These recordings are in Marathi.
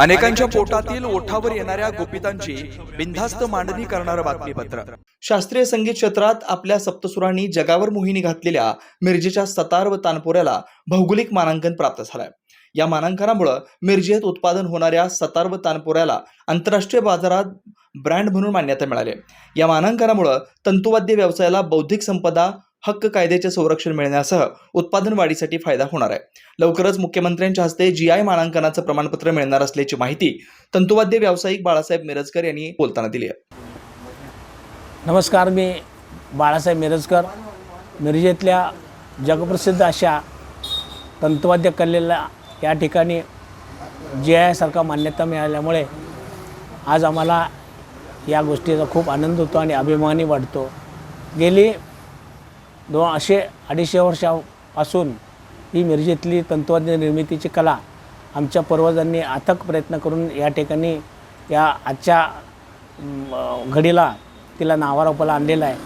अनेकांच्या पोटातील ओठावर येणाऱ्या गोपितांची बिनधास्त मांडणी करणारं बातमीपत्र. शास्त्रीय संगीत क्षेत्रात आपल्या सप्तसुरांनी जगावर मोहिनी घातलेल्या मिरजेच्या सतार व तानपोऱ्याला भौगोलिक मानांकन प्राप्त झालंय. या मानांकनामुळं मिरजेत उत्पादन होणाऱ्या सतार व तानपोऱ्याला आंतरराष्ट्रीय बाजारात ब्रँड म्हणून मान्यता मिळाली या मानांकनामुळं तंतुवाद्य व्यवसायाला बौद्धिक संपदा हक्क कायद्याचे संरक्षण मिळण्यासह उत्पादन वाढीसाठी फायदा होणार आहे. लवकरच मुख्यमंत्र्यांच्या हस्ते जी आय मानांकनाचं प्रमाणपत्र मिळणार असल्याची माहिती तंतुवाद्य व्यावसायिक बाळासाहेब मिरजकर यांनी बोलताना दिली आहे. नमस्कार मी बाळासाहेब मिरजकर. मिरजेतल्या जगप्रसिद्ध अशा तंतुवाद्य कलेला या ठिकाणी जी आयसारखा मान्यता मिळाल्यामुळे आज आम्हाला या गोष्टीचा खूप आनंद होतो आणि अभिमानही वाटतो. गेली दोन असे अडीचशे वर्षापासून ही मिरजेतली तंतुवाद्य निर्मितीची कला आमच्या पूर्वजांनी अथक प्रयत्न करून या ठिकाणी या आजच्या घडीला तिला नावारोपाला आणलेलं आहे.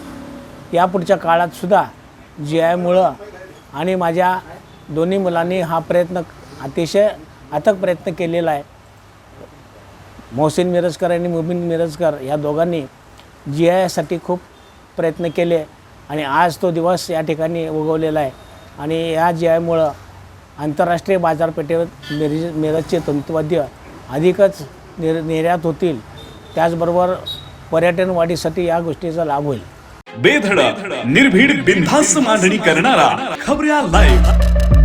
या पुढच्या काळातसुद्धा जी आयमुळं आणि माझ्या दोन्ही मुलांनी हा प्रयत्न अतिशय अथक प्रयत्न केलेला आहे. मोहसिन मिरजकर आणि मुबिन मिरजकर या दोघांनी जी आयसाठी खूप प्रयत्न केले. आणि आज तो दिवस या ठिकाणी उगवलेला आहे. आणि या जी आयमुळं आंतरराष्ट्रीय बाजारपेठेवर मिरज मिरजचे तंतुवाद्य अधिकच निर निर्यात होतील. त्याचबरोबर पर्यटन वाढीसाठी या गोष्टीचा लाभ होईल. बेधडक निर्भीड बिनधास्त मांडणी करणारा खबऱ्या लाईव्ह